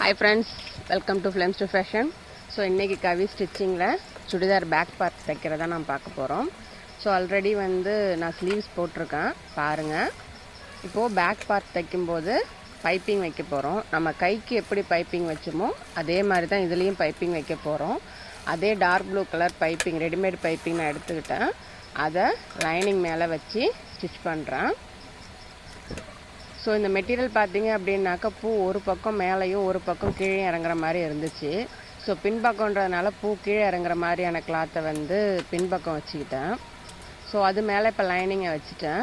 Hi friends welcome to ஃப்ளம்ஸ் to fashion so இன்றைக்கி கவி ஸ்டிச்சிங்கில் சுடிதார் பேக் பார்ட் தைக்கிறதா நான் பார்க்க போகிறோம் ஸோ ஆல்ரெடி வந்து நான் ஸ்லீவ்ஸ் போட்டிருக்கேன். பாருங்கள் இப்போது பேக் பார்ட் தைக்கும்போது பைப்பிங் வைக்க போகிறோம் நம்ம கைக்கு எப்படி பைப்பிங் வச்சோமோ அதே மாதிரி தான் இதுலேயும் பைப்பிங் வைக்க போகிறோம் அதே dark blue colour piping readymade piping நான் எடுத்துக்கிட்டேன். அதை லைனிங் மேலே வச்சு ஸ்டிச் பண்ணுறேன் ஸோ இந்த மெட்டீரியல் பார்த்தீங்க அப்படின்னாக்கா பூ ஒரு பக்கம் மேலேயும் ஒரு பக்கம் கீழே இறங்குற மாதிரி இருந்துச்சு. ஸோ பின்பக்கம்ன்றதுனால பூ கீழே இறங்குற மாதிரியான கிளாத்தை வந்து பின்பக்கம் வச்சுக்கிட்டேன். ஸோ அது மேலே இப்போ லைனிங்கை வச்சுட்டேன்.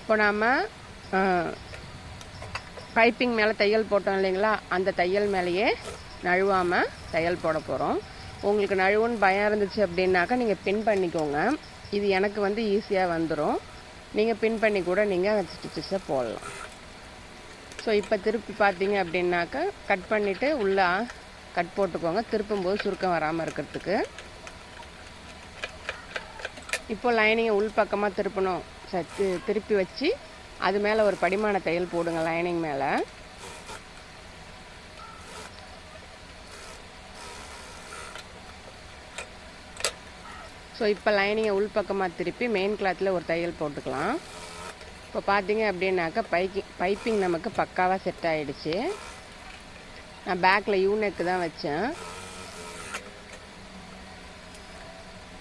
இப்போ நாம் பைப்பிங் மேலே தையல் போட்டோம் இல்லைங்களா? அந்த தையல் மேலேயே நழுவாமல் தையல் போட போகிறோம் உங்களுக்கு நழுவுன்னு பயம் இருந்துச்சு அப்படின்னாக்கா நீங்கள் பின் பண்ணிக்கோங்க. இது எனக்கு வந்து ஈஸியாக வந்துடும் நீங்கள் பின் பண்ணி கூட நீங்கள் அந்த ஸ்டிச்சஸை போடலாம். ஸோ இப்போ திருப்பி பார்த்தீங்க அப்படின்னாக்கா கட் பண்ணிவிட்டு உள்ளே கட் போட்டுக்கோங்க. திருப்பும்போது சுருக்கம் வராமல் இருக்கிறதுக்கு. இப்போ லைனிங்கை உள் பக்கமாக திருப்பணும். சத்து திருப்பி வச்சு அது மேலே ஒரு படிமான தையல் போடுங்க லைனிங் மேலே. ஸோ இப்போ லைனிங்கை உள் பக்கமாக திருப்பி மெயின் கிளாத்தில் ஒரு தையல் போட்டுக்கலாம். இப்போ பார்த்தீங்க அப்படின்னாக்கா பைக்கி பைப்பிங் நமக்கு பக்காவாக செட் ஆகிடுச்சு நான் பேக்கில் யூ நெக்கு தான் வச்சேன்.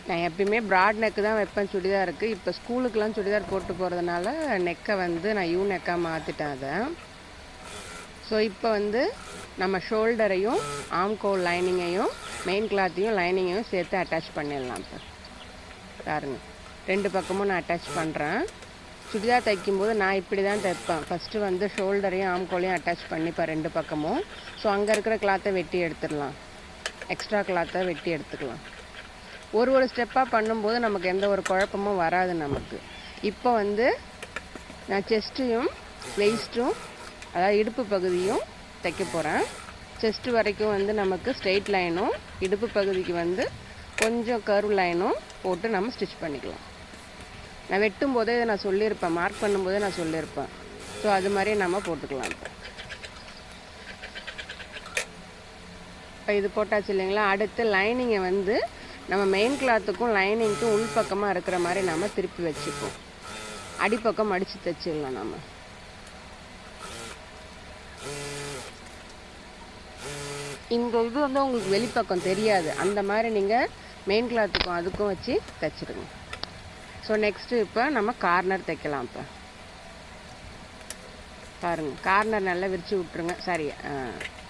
நான் எப்பயுமே ப்ராட் நெக்கு தான் வைப்பேன் சுடிதாருக்கு. இப்போ ஸ்கூலுக்கெலாம் சுடிதார் போட்டு போகிறதுனால நெக்கை வந்து நான் யூ நெக்காக மாற்றிட்டேன் அதை. ஸோ இப்போ வந்து நம்ம ஷோல்டரையும் ஆம்கோல் லைனிங்கையும் மெயின் கிளாத்தையும் லைனிங்கையும் சேர்த்து அட்டாச் பண்ணிடலாம். இப்போ பாருங்க. ரெண்டு பக்கமும் நான் அட்டாச் பண்ணுறேன் சுடிதார் தைக்கும்போது நான் இப்படி தான் தைப்பேன். ஃபஸ்ட்டு வந்து ஷோல்டரையும் ஆம்கோலையும் அட்டாச் பண்ணிப்பேன் ரெண்டு பக்கமும். ஸோ அங்கே இருக்கிற கிளாத்தை வெட்டி எடுத்துடலாம். எக்ஸ்ட்ரா கிளாத்தை வெட்டி எடுத்துக்கலாம். ஒரு ஒரு ஸ்டெப்பாக பண்ணும்போது நமக்கு எந்த ஒரு குழப்பமும் வராது நமக்கு. இப்போ வந்து நான் செஸ்ட்டையும் வெயிஸ்ட்டும் அதாவது இடுப்பு பகுதியும் தைக்க போகிறேன் செஸ்ட் வரைக்கும் வந்து நமக்கு ஸ்ட்ரெயிட் லைனும் இடுப்பு பகுதிக்கு வந்து கொஞ்சம் கர்வ் லைனும் போட்டு நம்ம ஸ்டிச் பண்ணிக்கலாம். நான் வெட்டும் போதே இதை நான் சொல்லியிருப்பேன். மார்க் பண்ணும்போதே நான் சொல்லியிருப்பேன். ஸோ அது மாதிரி நம்ம போட்டுக்கலாம் இப்போ. இப்போ இது போட்டாச்சு இல்லைங்களா? அடுத்து லைனிங்கை வந்து நம்ம மெயின் கிளாத்துக்கும் லைனிங்க்கும் உள்பக்கமாக இருக்கிற மாதிரி நம்ம திருப்பி வச்சுப்போம். அடிப்பக்கம் அடித்து தைச்சிடலாம் நம்ம. இந்த இது வந்து உங்களுக்கு வெளிப்பக்கம் தெரியாது. அந்த மாதிரி நீங்கள் மெயின் கிளாத்துக்கும் அதுக்கும் வச்சு தைச்சிடுங்க. ஸோ நெக்ஸ்ட்டு இப்போ நம்ம கார்னர் தைக்கலாம் இப்போ. பாருங்கள் கார்னர் நல்லா விரித்து விட்ருங்க சாரி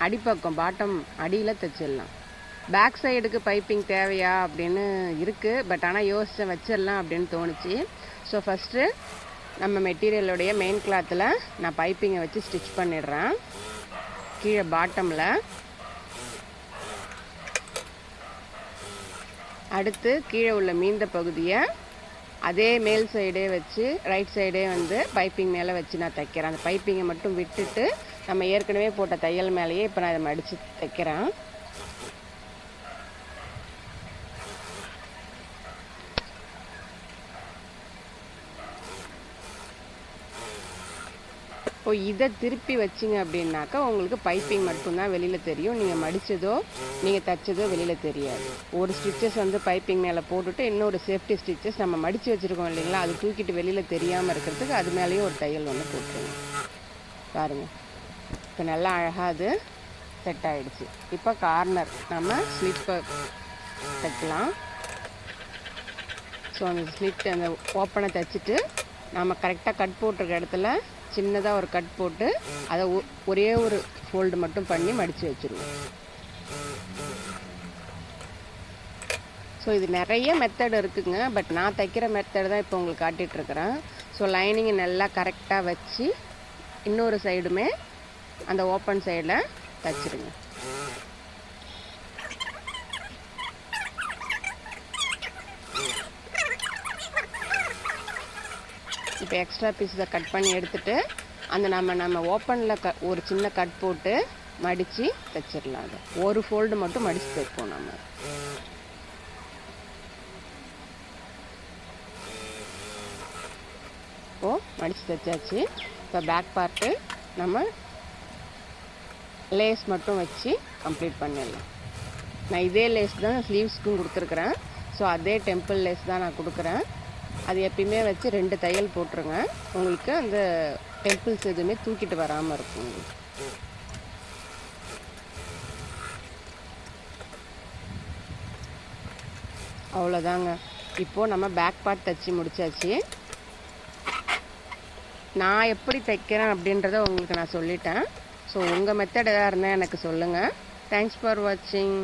அடிப்பக்கம் பாட்டம் அடியில் தைச்சிடலாம். பேக் சைடுக்கு பைப்பிங் தேவையா அப்படின்னு இருக்குது பட் ஆனால் யோசிச்சு வச்சிடலாம் அப்படின்னு தோணுச்சு. ஸோ ஃபஸ்ட்டு நம்ம மெட்டீரியலுடைய மெயின் கிளாத்தில் நான் பைப்பிங்கை வச்சு ஸ்டிச் பண்ணிடுறேன். கீழே பாட்டமில் அடுத்து கீழே உள்ள மீந்த பகுதியை அதே மேல் சைடே வச்சு ரைட் சைடே வந்து பைப்பிங் மேலே வச்சு நான் தைக்கிறேன். அந்த பைப்பிங்கை மட்டும் விட்டுட்டு நம்ம ஏற்கனவே போட்ட தையல் மேலேயே இப்போ நான் இதை மடித்து தைக்கிறேன். இப்போ இதை திருப்பி வச்சிங்க அப்படின்னாக்கா உங்களுக்கு பைப்பிங் மட்டும்தான் வெளியில் தெரியும். நீங்கள் மடித்ததோ நீங்கள் தைச்சதோ வெளியில் தெரியாது. ஒரு ஸ்டிச்சஸ் வந்து பைப்பிங் மேலே போட்டுட்டு இன்னொரு சேஃப்டி ஸ்டிச்சஸ் நம்ம மடித்து வச்சுருக்கோம் இல்லைங்களா? அது தூக்கிட்டு வெளியில் தெரியாமல் இருக்கிறதுக்கு அது மேலேயும் ஒரு தையல் ஒன்று போட்டுருங்க. பாருங்கள் இப்போ நல்லா அழகாக அது செட் ஆகிடுச்சு இப்போ கார்னர் நம்ம ஸ்லிப்பை தைக்கலாம். ஸோ அந்த ஸ்லிட் அந்த ஓப்பனை தைச்சிட்டு நாம் கரெக்டாக கட் போட்டிருக்க இடத்துல சின்னதாக ஒரு கட் போட்டு அதை ஒரே ஒரு ஃபோல்டு மட்டும் பண்ணி மடித்து வச்சுருவோம். ஸோ இது நிறைய மெத்தட் இருக்குதுங்க பட் நான் தைக்கிற மெத்தட் தான் இப்போ உங்களுக்கு காட்டிகிட்ருக்குறேன் ஸோ லைனிங்கை நல்லா கரெக்டாக வச்சு இன்னொரு சைடுமே அந்த ஓப்பன் சைடில் தைச்சிருங்க. இப்போ எக்ஸ்ட்ரா பீஸை கட் பண்ணி எடுத்துட்டு அந்த நம்ம நம்ம ஓப்பனில் க ஒரு சின்ன கட் போட்டு மடித்து தைச்சிடலாம் அதை. ஒரு ஃபோல்டு மட்டும் மடித்து தைப்போம் நம்ம இப்போது மடித்து தைச்சாச்சு இப்போ பேக் பார்ட்டு நம்ம லேஸ் மட்டும் வச்சு கம்ப்ளீட் பண்ணிடலாம். நான் இதே லேஸ் தான் ஸ்லீவ்ஸ்க்கும் கொடுத்துருக்குறேன். ஸோ அதே டெம்பிள் லேஸ் தான் நான் கொடுக்குறேன். அது எப்பயுமே வச்சு ரெண்டு தையல் போட்டுருங்க. உங்களுக்கு அந்த டெம்பிள்ஸ் எதுவுமே தூக்கிட்டு வராமல் இருக்கும். உங்களுக்கு அவ்வளோதாங்க. இப்போது நம்ம பேக் பார்ட் தைச்சி முடிச்சாச்சு. நான் எப்படி தைக்கிறேன் அப்படின்றத உங்களுக்கு நான் சொல்லிட்டேன். ஸோ உங்கள் மெத்தட் எதாக இருந்தால் எனக்கு சொல்லுங்கள் தேங்க்ஸ் ஃபார் வாட்சிங்